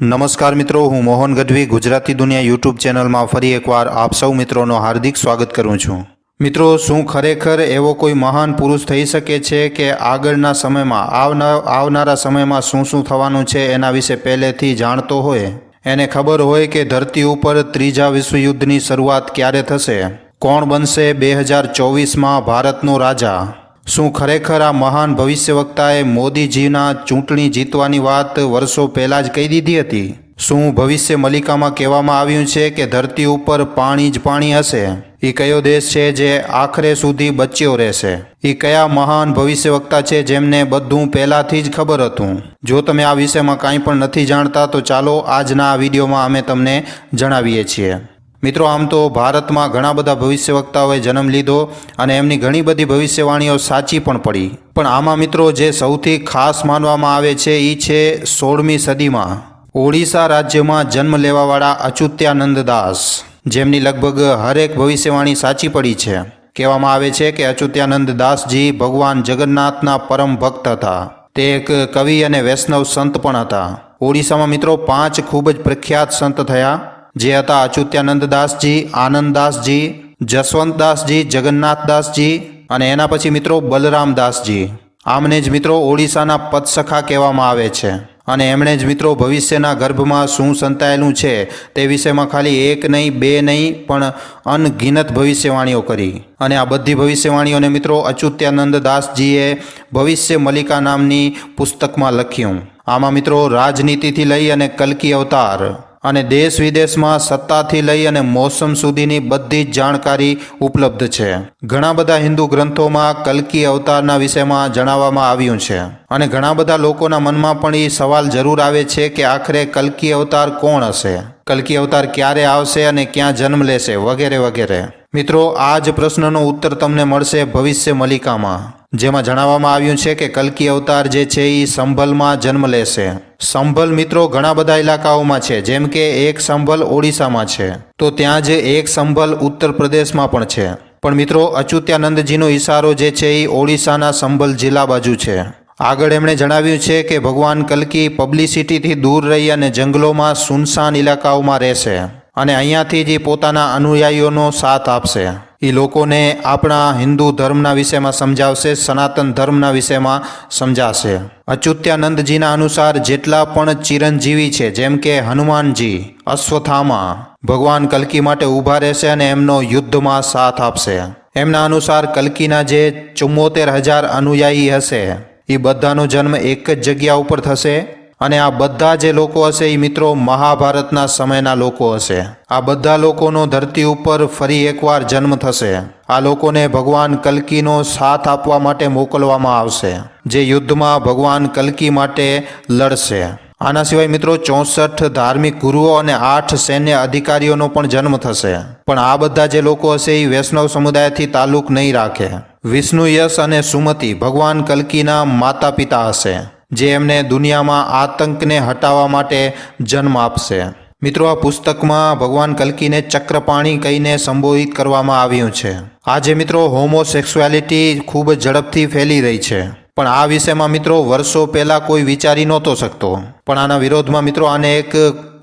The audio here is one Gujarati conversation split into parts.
નમસ્કાર મિત્રો, હું મોહન ગઢવી, ગુજરાતી દુનિયા યુટ્યુબ ચેનલમાં ફરી એકવાર આપ સૌ મિત્રોનો હાર્દિક સ્વાગત કરું છું. મિત્રો, શું ખરેખર એવો કોઈ મહાન પુરુષ થઈ શકે છે કે આગળના સમયમાં, આવના, આવનારા સમયમાં શું શું થવાનું છે એના વિશે પહેલેથી જાણતો હોય? એને ખબર હોય કે ધરતી ઉપર ત્રીજા વિશ્વયુદ્ધની શરૂઆત ક્યારે થશે? કોણ બનશે બે હજાર ચોવીસમાં ભારતનો રાજા? શું ખરેખર આ મહાન ભવિષ્યવક્તાએ મોદીજીના ચૂંટણી જીતવાની વાત વર્ષો પહેલાં જ કહી દીધી હતી? શું ભવિષ્ય મલિકામાં કહેવામાં આવ્યું છે કે ધરતી ઉપર પાણી જ પાણી હશે? એ કયો દેશ છે જે આખરે સુધી બચ્યો રહેશે? એ કયા મહાન ભવિષ્યવક્તા છે જેમને બધું પહેલાંથી જ ખબર હતું? જો તમે આ વિષયમાં કાંઈ પણ નથી જાણતા તો ચાલો આજના આ વિડીયોમાં અમે તમને જણાવીએ છીએ. મિત્રો, આમ તો ભારતમાં ઘણા બધા ભવિષ્યવક્તાઓએ જન્મ લીધો અને એમની ઘણી બધી ભવિષ્યવાણીઓ સાચી પણ પડી. પણ આમાં મિત્રો, જે સૌથી ખાસ માનવામાં આવે છે એ છે સોળમી સદીમાં. ઓડિશા રાજ્યમાં જન્મ લેવાવાળા અચ્યુત્યાનંદ દાસ, જેમની લગભગ હરેક ભવિષ્યવાણી સાચી પડી છે. કહેવામાં આવે છે કે અચ્યુત્યાનંદ દાસજી ભગવાન જગન્નાથના પરમ ભક્ત હતા. તે એક કવિ અને વૈષ્ણવ સંત પણ હતા. ઓડિશામાં મિત્રો, પાંચ ખૂબ જ પ્રખ્યાત સંત થયા. જે હતા અચ્યુત્યાનંદદાસજી આનંદદાસજી, જસવંતદાસજી, જગન્નાથદાસજી અને એના પછી મિત્રો બલરામદાસજી. આમને જ મિત્રો ઓડિશાના પદસખા કહેવામાં આવે છે. અને એમણે જ મિત્રો ભવિષ્યના ગર્ભમાં શું સંતાયેલું છે તે વિષયમાં ખાલી એક નહીં, બે નહીં, પણ અનગિનત ભવિષ્યવાણીઓ કરી. અને આ બધી ભવિષ્યવાણીઓને મિત્રો અચ્યુત્યાનંદ દાસજીએ ભવિષ્ય મલિકા નામની પુસ્તકમાં લખ્યું. આમાં મિત્રો રાજનીતિથી લઈ અને કલકી અવતાર. અને દેશ વિદેશમાં સત્તાથી લઈ અને મોસમ સુધીની બધી જ જાણકારી ઉપલબ્ધ છે. ઘણા બધા હિન્દુ ગ્રંથોમાં કલ્કી અવતારના વિષયમાં જણાવવામાં આવ્યું છે. અને ઘણા બધા લોકોના મનમાં પણ એ સવાલ જરૂર આવે છે કે આખરે કલ્કી અવતાર કોણ હશે? કલ્કી અવતાર ક્યારે આવશે અને ક્યાં જન્મ લેશે? વગેરે વગેરે. મિત્રો આ જ પ્રશ્નનો ઉત્તર તમને મળશે ભવિષ્ય મલિકામાં. જેમાં જણાવવામાં આવ્યું છે કે કલ્કી અવતાર જે છે એ સંભલમાં જન્મ લેશે. સંભલ મિત્રો ઘણા બધા ઇલાકાઓમાં છે, જેમ કે એક સંભલ ઓડિશામાં છે. તો ત્યાં જ એક સંભલ ઉત્તર પ્રદેશમાં પણ છે. પણ મિત્રો, અચ્યુત્યાનંદજીનો ઇશારો જે છે એ ઓડિશાના સંભલ જિલ્લા બાજુ છે. આગળ એમણે જણાવ્યું છે કે ભગવાન કલ્કી પબ્લિસિટીથી દૂર રહી અને જંગલોમાં સુનસાન ઇલાકાઓમાં રહેશે. અને અહીંયાથી જ એ પોતાના અનુયાયીઓનો સાથ આપશે. એ લોકોને આપણા હિન્દુ ધર્મના વિષયમાં સમજાવશે, સનાતન ધર્મના વિષયમાં સમજાશે. અચ્યુત્યાનંદજીના અનુસાર જેટલા પણ ચિરંજીવી છે, જેમ કે હનુમાનજી, અશ્વથામા, ભગવાન કલ્કી માટે ઊભા રહેશે અને એમનો યુદ્ધમાં સાથ આપશે. એમના અનુસાર કલ્કીના જે ચુમ્મોતેર હજાર અનુયાયી હશે એ બધાનો જન્મ એક જ જગ્યા ઉપર થશે અને આ બધા જે લોકો હશે એ મિત્રો મહાભારતના સમયના લોકો હશે. આ બધા લોકોનો ધરતી ઉપર ફરી એકવાર જન્મ થશે. આ લોકોને ભગવાન કલ્કીનો સાથ આપવા માટે મોકલવામાં આવશે, જે યુદ્ધમાં ભગવાન કલ્કી માટે લડશે. આના સિવાય મિત્રો ચોસઠ ધાર્મિક ગુરુઓ અને આઠ સૈન્ય અધિકારીઓનો પણ જન્મ થશે. પણ આ બધા જે લોકો હશે એ વૈષ્ણવ સમુદાયથી તાલુક નહીં રાખે. વિષ્ણુ યશ અને સુમતિ ભગવાન કલ્કીના માતા પિતા હશે. જે એમને દુનિયામાં આતંકને હટાવવા માટે જન્મ આપશે. મિત્રો, આ પુસ્તકમાં ભગવાન કલ્કીને ચક્રપાણી કહીને સંબોધિત કરવામાં આવ્યું છે. આજે મિત્રો, હોમોસેક્સ્યુઆલિટી ખૂબ ઝડપથી ફેલી રહી છે. પણ આ વિષયમાં મિત્રો, વર્ષો પહેલાં કોઈ વિચારી નહોતો શકતો. પણ આના વિરોધમાં મિત્રો, આને એક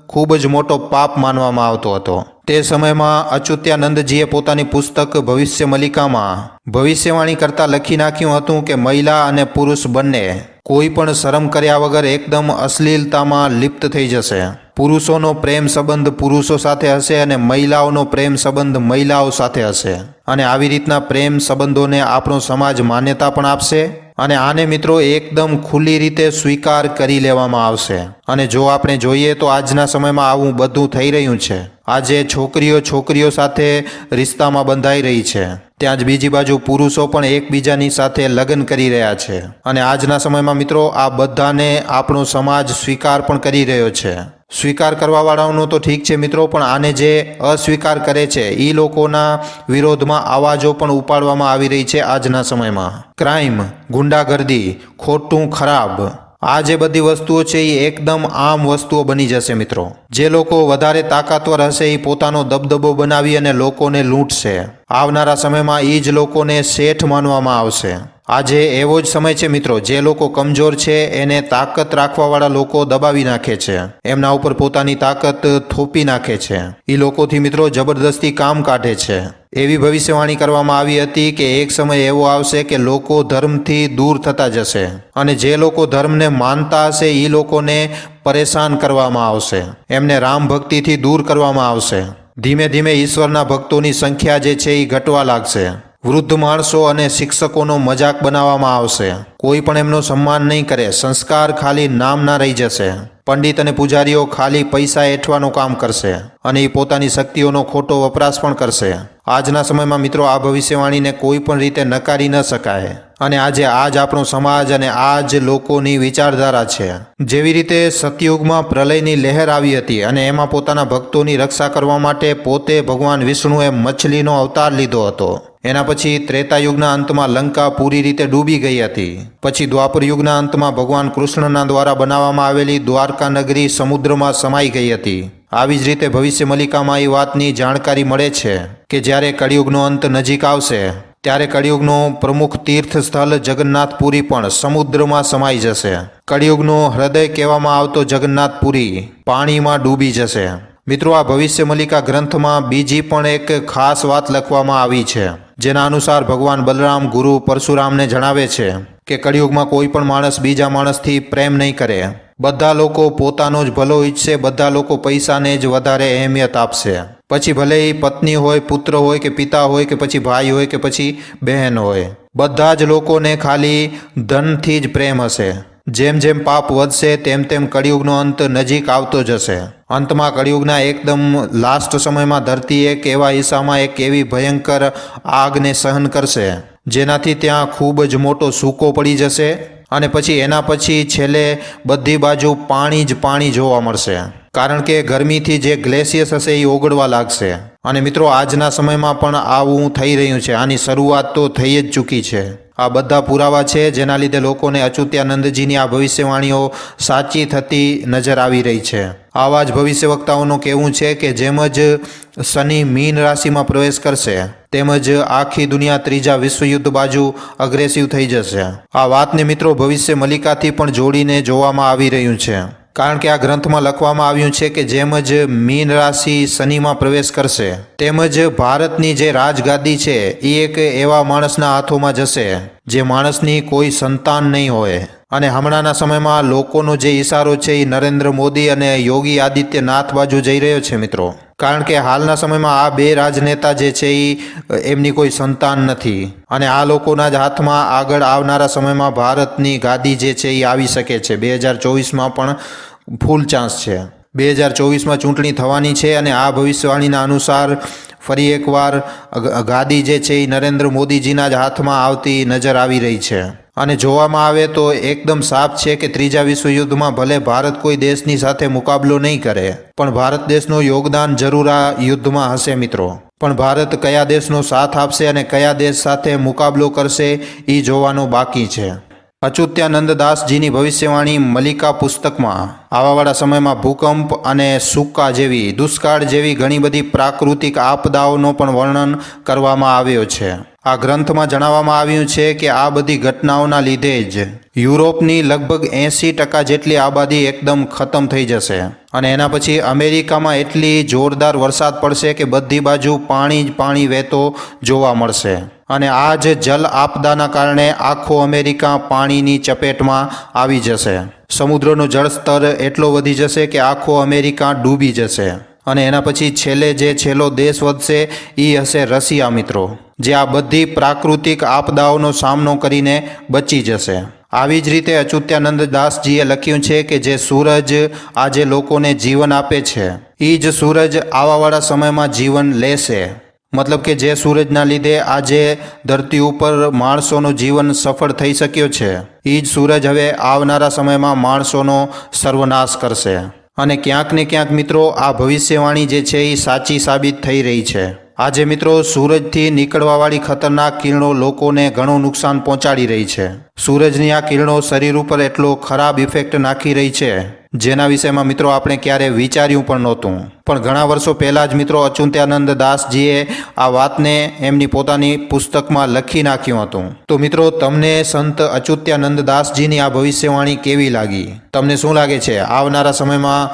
ખૂબ જ મોટો પાપ માનવામાં આવતો હતો. તે સમયમાં અચ્યુત્યાનંદજીએ પોતાની પુસ્તક ભવિષ્ય મલિકામાં ભવિષ્યવાણી કરતાં લખી નાખ્યું હતું કે મહિલા અને પુરુષ બંને કોઈ પણ શરમ કર્યા વગર એકદમ અશ્લીલતામાં લિપ્ત થઈ જશે. પુરુષોનો પ્રેમ સંબંધ પુરુષો સાથે હશે અને મહિલાઓનો પ્રેમ સંબંધ મહિલાઓ સાથે હશે. અને આવી રીતના પ્રેમ સંબંધોને આપણો સમાજ માન્યતા પણ આપશે અને આને મિત્રો એકદમ ખુલ્લી રીતે સ્વીકાર કરી લેવામાં આવશે. અને જો આપણે જોઈએ તો આજના સમયમાં આવું બધું થઈ રહ્યું છે. આજે છોકરીઓ છોકરીઓ સાથે રિશ્તામાં બંધાઈ રહી છે. ત્યાં જ બીજી બાજુ પુરુષો પણ એકબીજાની સાથે લગ્ન કરી રહ્યા છે. અને આજના સમયમાં મિત્રો, આ બધાને આપણો સમાજ સ્વીકાર પણ કરી રહ્યો છે. સ્વીકાર કરવાવાળાઓનું તો ઠીક છે મિત્રો, પણ આને જે અસ્વીકાર કરે છે એ લોકોના વિરોધમાં અવાજો પણ ઉપાડવામાં આવી રહી છે આજના સમયમાં. ક્રાઇમ ગુંડાગર્દી, ખોટું ખરાબ આ જે બધી વસ્તુઓ છે એ એકદમ આમ વસ્તુઓ બની જશે મિત્રો. જે લોકો વધારે તાકાતવર હશે એ પોતાનો દબદબો બનાવી અને લોકોને લૂંટશે. આવનારા સમયમાં એ જ લોકોને શેઠ માનવામાં આવશે. આજે એવો જ સમય છે મિત્રો, જે લોકો કમજોર છે, એને તાકાત રાખવાવાળા લોકો દબાવી નાખે છે. એમના ઉપર પોતાની તાકાત થોપી નાખે છે. એ લોકોથી મિત્રો જબરદસ્તી કામ કાઢે છે. એવી ભવિષ્યવાણી કરવામાં આવી હતી કે એક સમય એવો આવશે કે લોકો ધર્મથી દૂર થતા જશે અને જે લોકો ધર્મને માનતા હશે એ લોકોને પરેશાન કરવામાં આવશે. એમને રામ ભક્તિથી દૂર કરવામાં આવશે. ધીમે ધીમે ઈશ્વરના ભક્તોની સંખ્યા જે છે એ ઘટવા લાગશે. વૃદ્ધ માણસો અને શિક્ષકોનો મજાક બનાવવામાં આવશે. કોઈ પણ એમનો સન્માન નહીં કરે, સંસ્કાર ખાલી નામના રહી જશે. પંડિત અને પૂજારીઓ ખાલી પૈસા એઠવાનું કામ કરશે અને એ પોતાની શક્તિઓનો ખોટો વપરાશ પણ કરશે. આજના સમયમાં મિત્રો, આ ભવિષ્યવાણીને કોઈ પણ રીતે નકારી ન શકાય. અને આજે આજ આપણો સમાજ અને આજ લોકોની વિચારધારા છે. જેવી રીતે સતયુગમાં પ્રલયની લહેર આવી હતી અને એમાં પોતાના ભક્તોની રક્ષા કરવા માટે પોતે ભગવાન વિષ્ણુએ મછલીનો અવતાર લીધો હતો. એના પછી ત્રેતા યુગના અંતમાં લંકા પૂરી રીતે ડૂબી ગઈ હતી. પછી દ્વાપર યુગના અંતમાં ભગવાન કૃષ્ણના દ્વારા બનાવવામાં આવેલી દ્વારકા નગરી સમુદ્રમાં સમાઈ ગઈ હતી. આવી જ રીતે ભવિષ્ય મલિકામાં એ વાતની જાણકારી મળે છે કે જ્યારે કળિયુગનો અંત નજીક આવશે, ત્યારે કળિયુગનું પ્રમુખ તીર્થ સ્થળ જગન્નાથપુરી પણ સમુદ્રમાં સમાઈ જશે. કળિયુગનું હૃદય કહેવામાં આવતો જગન્નાથપુરી પાણીમાં ડૂબી જશે. મિત્રો, આ ભવિષ્ય મલિકા ગ્રંથમાં બીજી પણ એક ખાસ વાત લખવામાં આવી છે, જેના અનુસાર ભગવાન બલરામ ગુરુ પરશુરામને જણાવે છે કે કળિયુગમાં કોઈ પણ માણસ બીજા માણસથી પ્રેમ નહીં કરે. બધા લોકો પોતાનો જ ભલો ઈચ્છશે બધા લોકો પૈસાને જ વધારે અહેમિયત આપશે. પછી ભલે એ પત્ની હોય, પુત્ર હોય કે પિતા હોય કે પછી ભાઈ હોય કે પછી બહેન હોય, બધા જ લોકોને ખાલી ધનથી જ પ્રેમ હશે. જેમ જેમ પાપ વધશે, તેમ તેમ કળિયુગનો અંત નજીક આવતો જશે. અંતમાં કળિયુગના એકદમ લાસ્ટ સમયમાં ધરતી એક એવા હિસ્સામાં એક એવી ભયંકર આગને સહન કરશે, જેનાથી ત્યાં ખૂબ જ મોટો સૂકો પડી જશે અને પછી એના પછી છેલ્લે બધી બાજુ પાણી જ પાણી જોવા મળશે. કારણ કે ગરમીથી જે ગ્લેશિયસ હશે એ ઓગળવા લાગશે. અને મિત્રો, આજના સમયમાં પણ આવું થઈ રહ્યું છે. આની શરૂઆત તો થઈ જ ચૂકી છે. આ બધા પુરાવા છે, જેના લીધે લોકોને અચ્યુત્યાનંદજીની આ ભવિષ્યવાણીઓ સાચી, થતી નજર આવી રહી છે. આવા જ ભવિષ્યવક્તાઓનું કહેવું છે કે જેમ જ શનિ મીન રાશિમાં પ્રવેશ કરશે તેમજ આખી દુનિયા ત્રીજા વિશ્વયુદ્ધ બાજુ અગ્રેસિવ થઈ જશે. આ વાતને મિત્રો ભવિષ્ય મલિકાથી પણ જોડીને જોવામાં આવી રહ્યું છે. કારણ કે આ ગ્રંથમાં લખવામાં આવ્યું છે કે જેમ જ મીન રાશિ શનિમાં પ્રવેશ કરશે તેમજ ભારતની જે રાજગાદી છે એ એક એવા માણસના હાથોમાં જશે, જે માણસની કોઈ સંતાન નહીં હોય. અને હમણાંના સમયમાં લોકોનો જે ઈશારો છે એ નરેન્દ્ર મોદી અને યોગી આદિત્યનાથ બાજુ જઈ રહ્યો છે, મિત્રો. કારણ કે હાલના સમયમાં આ બે રાજનેતા જે છે એ એમની કોઈ સંતાન નથી. અને આ લોકોના જ હાથમાં આગળ આવનારા સમયમાં ભારતની ગાદી જે છે એ આવી શકે છે. બે હજાર ચોવીસમાં પણ ફૂલ ચાન્સ છે. બે હજાર ચોવીસમાં ચૂંટણી થવાની છે અને આ ભવિષ્યવાણીના અનુસાર ફરી એકવાર ગાદી જે છે એ નરેન્દ્ર મોદીજીના જ હાથમાં આવતી નજર આવી રહી છે. અને જોવામાં આવે તો એકદમ સાફ છે કે ત્રીજા વિશ્વયુદ્ધમાં ભલે ભારત કોઈ દેશની સાથે મુકાબલો નહીં કરે, પણ ભારત દેશનું યોગદાન જરૂર આ યુદ્ધમાં હશે મિત્રો. પણ ભારત કયા દેશનો સાથ આપશે અને કયા દેશ સાથે મુકાબલો કરશે એ જોવાનું બાકી છે. અચુત્યાનંદ દાસજીની ભવિષ્યવાણી મલિકા પુસ્તકમાં, આવાવાળા સમયમાં ભૂકંપ અને સૂકા જેવી, દુષ્કાળ જેવી ઘણી બધી પ્રાકૃતિક આપદાઓનો પણ વર્ણન કરવામાં આવ્યો છે. આ ગ્રંથમાં જણાવવામાં આવ્યું છે કે આ બધી ઘટનાઓના લીધે જ યુરોપની લગભગ એંસી ટકા જેટલી આબાદી એકદમ ખતમ થઈ જશે. અને એના પછી અમેરિકામાં એટલી જોરદાર વરસાદ પડશે કે બધી બાજુ પાણી જ પાણી વહેતો જોવા મળશે. અને આ જ જલ આપદાના કારણે આખો અમેરિકા પાણીની ચપેટમાં આવી જશે. સમુદ્રનું જળસ્તર એટલો વધી જશે કે આખો અમેરિકા ડૂબી જશે. અને એના પછી છેલ્લે જે છેલ્લો દેશ વધશે એ હશે રશિયા, મિત્રો. જે આ બધી પ્રાકૃતિક આપદાઓનો સામનો કરીને બચી જશે. આવી જ રીતે અચ્યુત્યાનંદ દાસજીએ લખ્યું છે કે જે સૂરજ આજે લોકોને જીવન આપે છે એ જ સૂરજ આવાવાળા સમયમાં જીવન લેશે. મતલબ કે જે સૂરજના લીધે આજે ધરતી ઉપર માણસોનું જીવન સફળ થઈ શક્યો છે એ જ સૂરજ હવે આવનારા સમયમાં માણસોનો સર્વનાશ કરશે. અને ક્યાંક ને ક્યાંક મિત્રો, આ ભવિષ્યવાણી જે છે એ સાચી સાબિત થઈ રહી છે. આજે મિત્રો સૂરજથી નીકળવાવાળી ખતરનાક કિરણો લોકોને ઘણું નુકસાન પહોંચાડી રહી છે. સૂરજની આ કિરણો શરીર ઉપર એટલો ખરાબ ઇફેક્ટ નાખી રહી છે. જેના વિષયમાં મિત્રો આપણે ક્યારે વિચાર્યું પણ નહોતું. પણ ઘણા વર્ષો પહેલાં જ મિત્રો અચુંત્યાનંદ દાસજીએ આ વાતને એમની પોતાની પુસ્તકમાં લખી નાખ્યું હતું. તો મિત્રો, તમને સંત અચુત્યાનંદ દાસજીની આ ભવિષ્યવાણી કેવી લાગી? તમને શું લાગે છે? આવનારા સમયમાં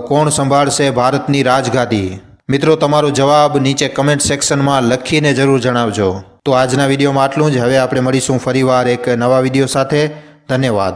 કોણ સંભાળશે ભારતની રાજગાદી? મિત્રો, તમારો જવાબ નીચે કમેન્ટ સેક્શનમાં લખીને જરૂર જણાવજો. તો આજના વિડીયોમાં આટલું જ. હવે આપણે મળીશું ફરીવાર એક નવા વીડિયો સાથે. ધન્યવાદ.